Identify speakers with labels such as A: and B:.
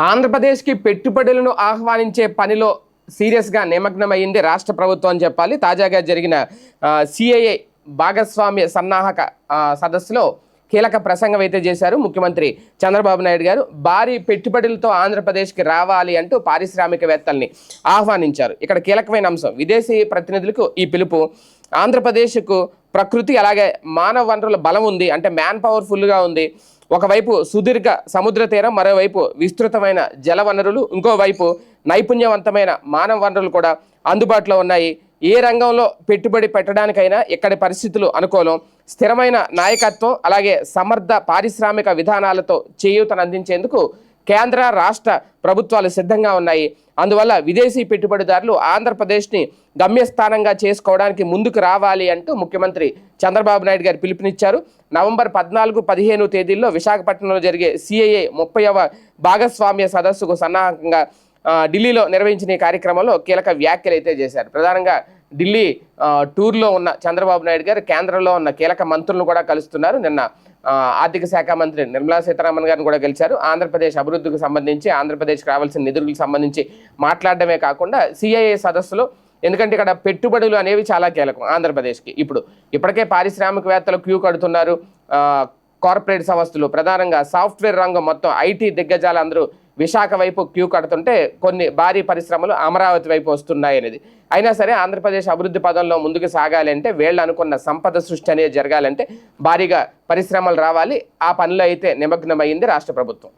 A: ఆంధ్రప్రదేశ్కి పెట్టుబడులను ఆహ్వానించే పనిలో సీరియస్గా నిమగ్నమైంది రాష్ట్ర ప్రభుత్వం అని చెప్పాలి. తాజాగా జరిగిన సిఐఏ భాగస్వామ్య సన్నాహక సదస్సులో కీలక ప్రసంగం అయితే చేశారు ముఖ్యమంత్రి చంద్రబాబు నాయుడు గారు. భారీ పెట్టుబడులతో ఆంధ్రప్రదేశ్కి రావాలి అంటూ పారిశ్రామికవేత్తల్ని ఆహ్వానించారు. ఇక్కడ కీలకమైన అంశం విదేశీ ప్రతినిధులకు ఈ పిలుపు. ఆంధ్రప్రదేశ్కు ప్రకృతి అలాగే మానవ వనరుల బలం ఉంది అంటే మ్యాన్ పవర్ఫుల్గా ఉంది. ఒకవైపు సుదీర్ఘ సముద్ర తీరం మరోవైపు విస్తృతమైన జల వనరులు ఇంకోవైపు నైపుణ్యవంతమైన మానవ వనరులు కూడా అందుబాటులో ఉన్నాయి. ఏ రంగంలో పెట్టుబడి పెట్టడానికైనా ఇక్కడి పరిస్థితులు అనుకూలం. స్థిరమైన నాయకత్వం అలాగే సమర్థ పారిశ్రామిక విధానాలతో చేయూతను అందించేందుకు కేంద్ర రాష్ట్ర ప్రభుత్వాలు సిద్ధంగా ఉన్నాయి. అందువల్ల విదేశీ పెట్టుబడిదారులు ఆంధ్రప్రదేశ్ని గమ్యస్థానంగా చేసుకోవడానికి ముందుకు రావాలి అంటూ ముఖ్యమంత్రి చంద్రబాబు నాయుడు గారు పిలుపునిచ్చారు. నవంబర్ పద్నాలుగు పదిహేను తేదీల్లో విశాఖపట్నంలో జరిగే సిఐఏ ముప్పైవ భాగస్వామ్య సదస్సుకు సన్నాహకంగా ఢిల్లీలో నిర్వహించిన ఈ కార్యక్రమంలో కీలక వ్యాఖ్యలు అయితే చేశారు. ప్రధానంగా ఢిల్లీ టూర్లో ఉన్న చంద్రబాబు నాయుడు గారు కేంద్రంలో ఉన్న కీలక మంత్రులను కూడా కలుస్తున్నారు. నిన్న ఆర్థిక శాఖ మంత్రి నిర్మలా సీతారామన్ గారిని కూడా గెలిచారు. ఆంధ్రప్రదేశ్ అభివృద్ధికి సంబంధించి ఆంధ్రప్రదేశ్కి రావాల్సిన నిధులకు సంబంధించి మాట్లాడడమే కాకుండా సిఐఏ సదస్సులో ఎందుకంటే ఇక్కడ పెట్టుబడులు అనేవి చాలా కీలకం ఆంధ్రప్రదేశ్కి. ఇప్పుడు ఇప్పటికే పారిశ్రామికవేత్తలు క్యూ కడుతున్నారు. కార్పొరేట్ సంస్థలు ప్రధానంగా సాఫ్ట్వేర్ రంగం మొత్తం ఐటీ దిగ్గజాలు అందరూ విశాఖ వైపు క్యూ కడుతుంటే కొన్ని భారీ పరిశ్రమలు అమరావతి వైపు వస్తున్నాయి అనేది. అయినా సరే ఆంధ్రప్రదేశ్ అభివృద్ధి పదంలో ముందుకు సాగాలి అంటే వీళ్ళు అనుకున్న సంపద సృష్టి అనేది జరగాలంటే భారీగా పరిశ్రమలు రావాలి. ఆ పనిలో అయితే నిమగ్నమైంది రాష్ట్ర ప్రభుత్వం.